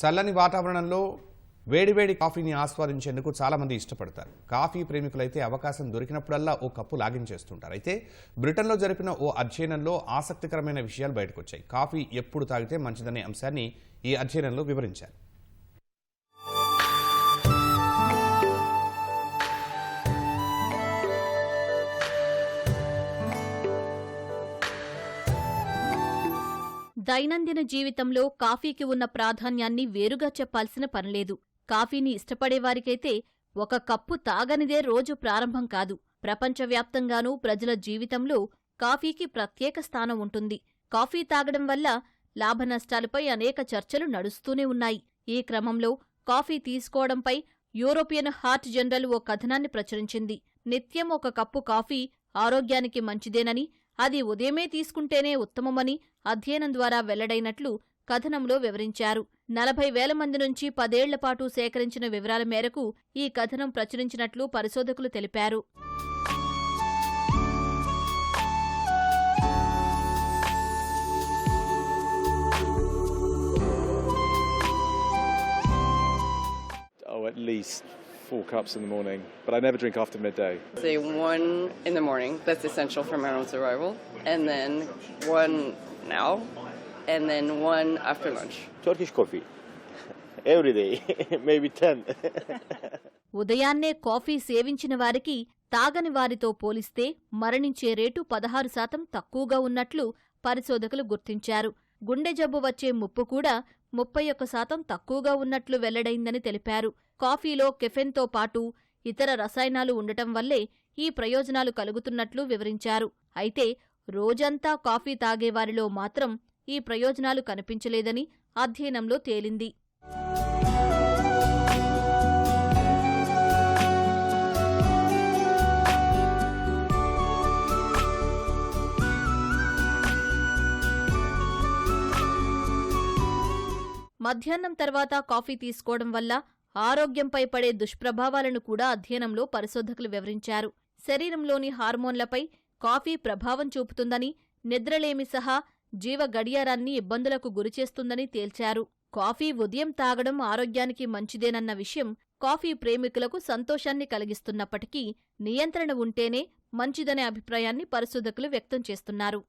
చల్లని వాతావరణంలో వేడివేడి కాఫీని ఆస్వాదించేందుకు చాలామంది ఇష్టపడతారు. కాఫీ ప్రేమికులైతే అవకాశం దొరికినప్పుడల్లా ఓ కప్పు లాగించేస్తుంటారు అయితే బ్రిటన్లో జరిపిన ఓ అధ్యయనంలో ఆసక్తికరమైన విషయాలు బయటకొచ్చాయి. కాఫీ ఎప్పుడు తాగితే మంచిదనే అంశాన్ని ఈ అధ్యయనంలో వివరించారు. దైనందిన జీవితంలో కాఫీకి ఉన్న ప్రాధాన్యాన్ని వేరుగా చెప్పాల్సిన పనిలేదు. కాఫీని ఇష్టపడేవారికైతే ఒక కప్పు తాగనిదే రోజు ప్రారంభం కాదు. ప్రపంచవ్యాప్తంగానూ ప్రజల జీవితంలో కాఫీకి ప్రత్యేక స్థానం ఉంటుంది. కాఫీ తాగడం వల్ల లాభనష్టాలపై అనేక చర్చలు నడుస్తూనే ఉన్నాయి. ఈ క్రమంలో కాఫీ తీసుకోవడంపై యూరోపియన్ హార్ట్ జనరల్ ఓ కథనాన్ని ప్రచురించింది. నిత్యం ఒక కప్పు కాఫీ ఆరోగ్యానికి మంచిదేనని అది ఉదయమే తీసుకుంటేనే ఉత్తమమని అధ్యయనం ద్వారా వెల్లడైనట్లు కథనంలో వివరించారు. నలభై వేల మంది నుంచి పదేళ్ళపాటు సేకరించిన వివరాల మేరకు ఈ కథనం ప్రచురించినట్లు పరిశోధకులు తెలిపారు. Oh, at least. Four cups in the morning, but I never drink after midday. Say one in the morning, that's essential for my own survival, and then one now, and then one after lunch. Turkish coffee. Every day, maybe 10. ఉదయాన్నే coffee సేవించిన వారికి తాగని వారితో పోలిస్తే మరణించే rate పదహారు శాతం తక్కువగా ఉన్నట్లు పరిశోధకులు గుర్తించారు గుండె జబ్బు వచ్చే ముప్పు కూడా ముప్పై ఒక్క శాతం తక్కువగా ఉన్నట్లు వెల్లడైందని తెలిపారు కాఫీలో కెఫెన్తో పాటు ఇతర రసాయనాలు ఉండటం వల్లే ఈ ప్రయోజనాలు కలుగుతున్నట్లు వివరించారు. అయితే రోజంతా కాఫీ తాగేవారిలో మాత్రం ఈ ప్రయోజనాలు కనిపించలేదని అధ్యయనంలో తేలింది. మధ్యాహ్నం తర్వాత కాఫీ తీసుకోవడం వల్ల ఆరోగ్యంపై పడే దుష్ప్రభావాలను కూడా అధ్యయనంలో పరిశోధకులు వివరించారు. శరీరంలోని హార్మోన్లపై కాఫీ ప్రభావం చూపుతుందని నిద్రలేమి సహా జీవ గడియారాన్ని ఇబ్బందులకు గురిచేస్తుందని తేల్చారు. కాఫీ ఉదయం తాగడం ఆరోగ్యానికి మంచిదేనన్న విషయం కాఫీ ప్రేమికులకు సంతోషాన్ని కలిగిస్తున్నప్పటికీ నియంత్రణ ఉంటేనే మంచిదనే అభిప్రాయాన్ని పరిశోధకులు వ్యక్తం చేస్తున్నారు.